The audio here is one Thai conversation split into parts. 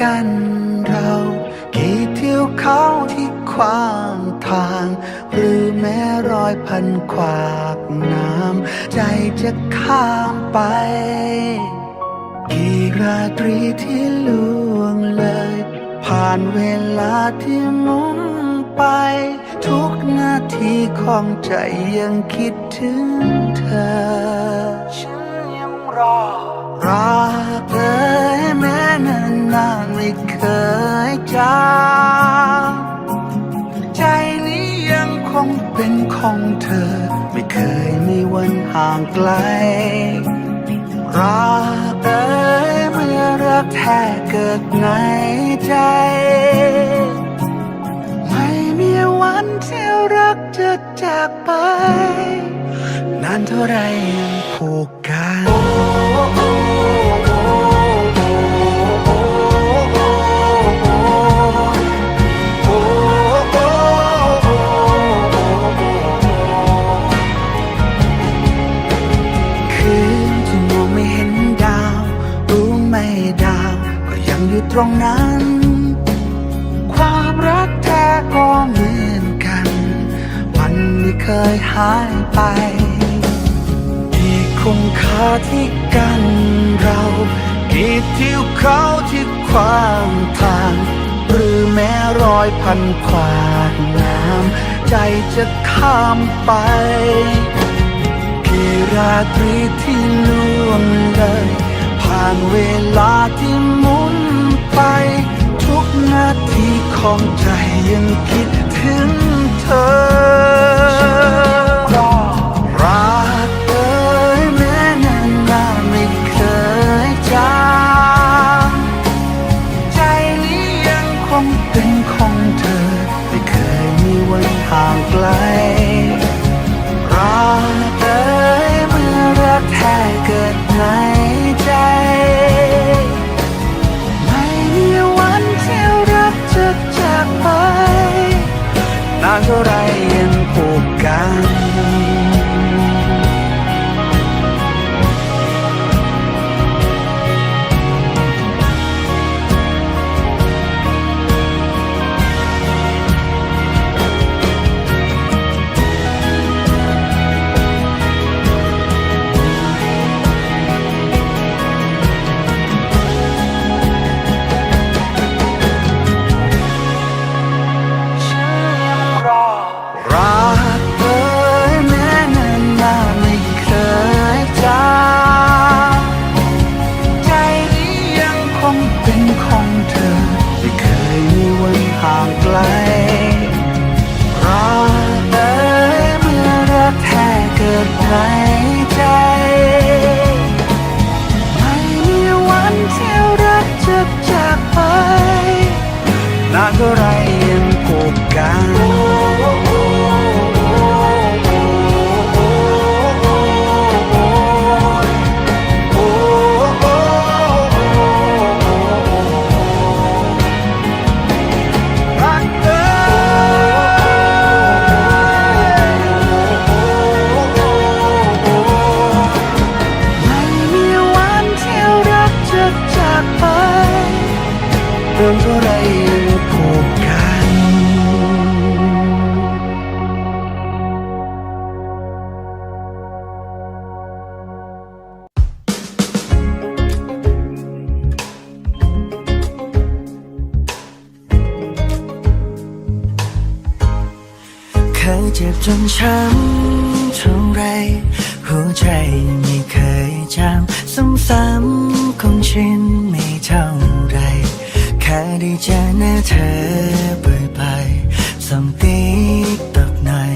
กันเรากี่เที่ยวเขาที่ขวางทาง หรือแม้รอยพันขวากน้ำใจจะข้ามไป กี่ราตรีที่ล่วงเลย ผ่านเวลาที่มุนไป ทุกนาทีของใจยังคิดถึงเธอ ฉันยังรอ รักเธอแม้นานนานไม่เคยจางใจนี้ยังคงเป็นของเธอ ไม่เคยมีวันห่างไกล รักเอ่ยเมื่อรักแท้เกิดในใจ ไม่มีวันที่รักจะจากไป นานเท่าไรยังผูก เคยหายไปกี่คงคาที่กันเรากี่ทิวเขาที่ขวางทาง หรือแม้รอยพันขวากน้ำใจจะข้ามไปกี่ราตรีที่ล่วงเลย ผ่านเวลาที่หมุนไป ทุกนาทีของใจยังคิดถึงเธอ จนช้ำเท่าไร หัวใจไม่เคยจำซ้ำๆคงชินไม่เท่าไรแค่ได้เจอหน้าเธอบ่อยๆสองติ๊กตกหน่อย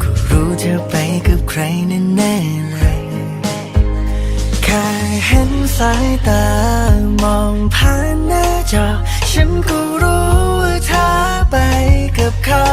ก็รู้เธอไปกับใครแน่ๆเลย แค่เห็นสายตามองผ่านหน้าจอ ฉันก็รู้ว่าเธอไปกับเขา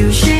you.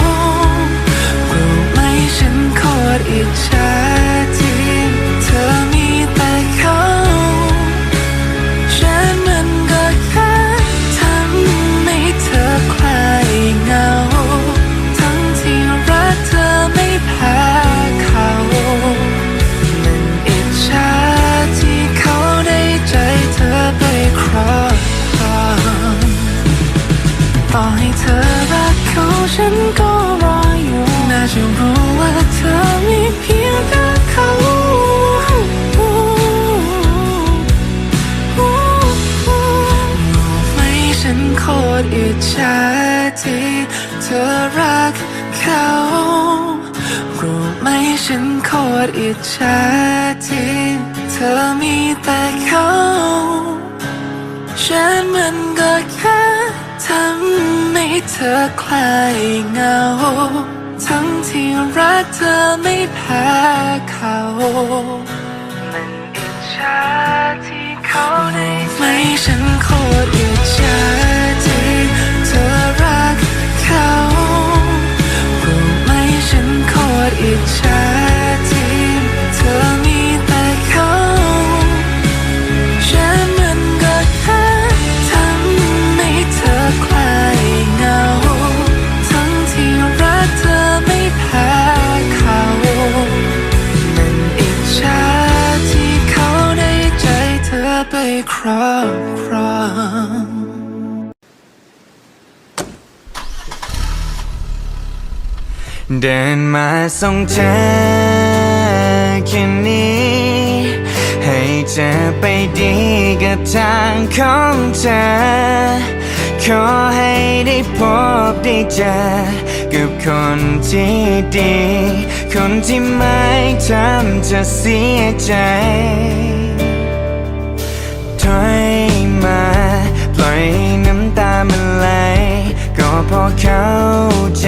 ฉันโคตรอิจฉาที่เธอมีแต่เขา ฉันมันก็แค่ทำให้เธอคลายเหงา ทั้งที่รักเธอไม่แพ้เขา มันอิจฉาที่เขาได้ไม่ฉันโคตรอิจฉา อิ เดินมาส่งเธอแค่นี้ ให้เธอไปดีกับทางของเธอ ขอให้ได้พบได้เจอกับคนที่ดี คนที่ไม่ทำเธอเสียใจถอยมาปล่อยน้ำตามันไหลก็พอเข้าใจ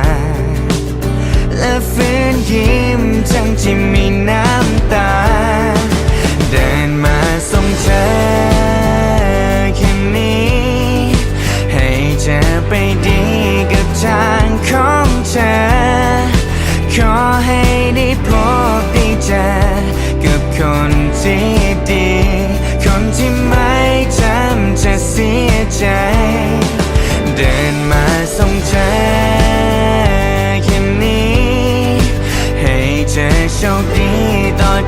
ฟื้นยิ้มทั้งที่มีน้ำตา เดินมาส่งเธอแค่นี้ ให้เธอไปดีกับทางของเธอ ขอให้ได้พบได้เจอกับคนที่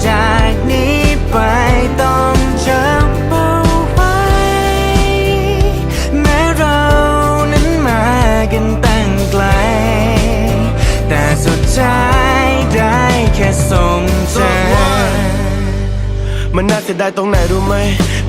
จากนี้ไปต้องจำเอาไว้ แม้เรานั้นมากันตั้งไกล แต่สุดท้ายได้แค่ส่งเธอมันน่าเสียดายตรงไหนรู้ไหม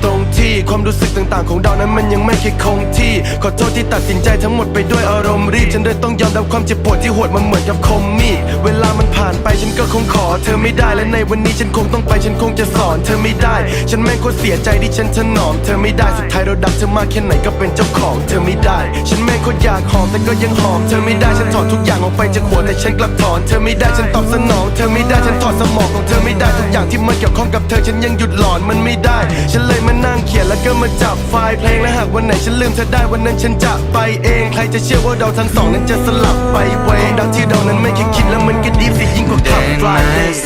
ตรง ที่ ความรู้สึกต่างๆ ของเรานั้นมันยังไม่เคยคงที่ ขอโทษที่ตัดสินใจทั้งหมดไปด้วยอารมณ์รีบ ฉันเลยต้องยอมรับความเจ็บปวดที่หดมันเหมือนกับคมมีดเวลามันผ่านไปฉันก็คงขอ เธอไม่ได้และในวันนี้ฉันคงต้องไปฉันคงจะสอน เธอไม่ได้ ฉันแม่งโคตรเสียใจที่ฉันถนอมเธอไม่ได้สุดท้ายเราดักเธอมากแค่ไหนก็เป็นเจ้าของ เธอไม่ได้ ฉันแม่งโคตรอยากหอมแต่ก็ยังหอมเธอไม่ได้ฉันถอดทุกอย่างออกไปจากหัวแต่ฉันกลับถอน เธอไม่ได้ฉันตอบสนองเธอไม่ได้ฉันถอดสมองของเธอไม่ได้ทุกอย่างที่มันเกี่ยวข้องกับเธอฉันยังหยุดหลอนมันไม่ได้ ฉันเลยมานั่งเขียนแล้วก็มาจับไฟล์เพลงและหากวันไหนฉันลืมเธอได้วันนั้นฉันจะไปเอง ใครจะเชื่อว่าเราทั้งสองนั้นจะสลับไปเวงดังที่เรานั้นไม่เคยคิดแล้วมันก็ดีสิยิ่งกว่าขับเดินฟ